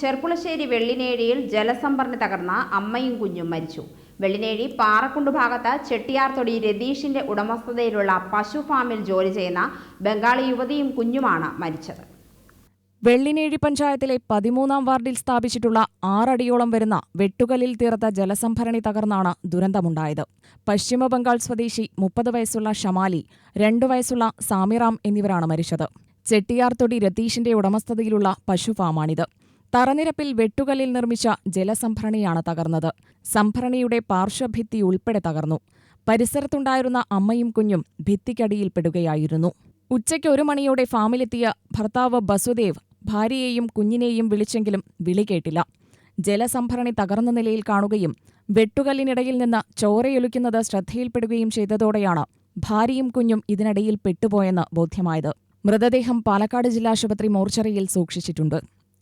ചെർപ്പുളശ്ശേരി വെള്ളിനേഴിയിൽ ജലസംഭരണി തകർന്ന അമ്മയും കുഞ്ഞും മരിച്ചു. വെള്ളിനേഴി പാറക്കുണ്ട് ഭാഗത്ത് ചെട്ടിയാർതൊടി രതീഷിന്റെ ഉടമസ്ഥതയിലുള്ള പശു ഫാമിൽ ജോലി ചെയ്യുന്ന ബംഗാളി യുവതിയും കുഞ്ഞുമാണ് മരിച്ചത്. വെള്ളിനേഴി പഞ്ചായത്തിലെ പതിമൂന്നാം വാർഡിൽ സ്ഥാപിച്ചിട്ടുള്ള ആറടിയോളം വരുന്ന വെട്ടുകലിൽ തീർത്ത ജലസംഭരണി തകർന്നാണ് ദുരന്തമുണ്ടായത്. പശ്ചിമബംഗാൾ സ്വദേശി മുപ്പത് വയസ്സുള്ള ഷമാലി രണ്ടു വയസ്സുള്ള സാമിറാം എന്നിവരാണ് മരിച്ചത്. ചെട്ടിയാർതൊടി രതീഷിന്റെ ഉടമസ്ഥതയിലുള്ള പശുഫാമാണിത് തറനിരപ്പിൽ വെട്ടുകല്ലിൽ നിർമ്മിച്ച ജലസംഭരണിയാണ് തകർന്നത്. സംഭരണിയുടെ പാർശ്വഭിത്തി ഉൾപ്പെടെ തകർന്നു. പരിസരത്തുണ്ടായിരുന്ന അമ്മയും കുഞ്ഞും ഭിത്തിക്കടിയിൽപ്പെടുകയായിരുന്നു ഉച്ചയ്ക്ക് ഒരു മണിയോടെ ഫാമിലെത്തിയ ഭർത്താവ് ബസുദേവ് ഭാര്യയെയും കുഞ്ഞിനെയും വിളിച്ചെങ്കിലും വിളി കേട്ടില്ല. ജലസംഭരണി തകർന്ന നിലയിൽ കാണുകയും വെട്ടുകല്ലിനിടയിൽ നിന്ന് ചോരയൊലിക്കുന്നത് ശ്രദ്ധയിൽപ്പെടുകയും ചെയ്തതോടെയാണ് ഭാര്യയും കുഞ്ഞും ഇതിനിടയിൽ പെട്ടുപോയെന്ന് ബോധ്യമായത്. മൃതദേഹം പാലക്കാട് ജില്ലാശുപത്രി മോർച്ചറിയിൽ സൂക്ഷിച്ചിട്ടുണ്ട്.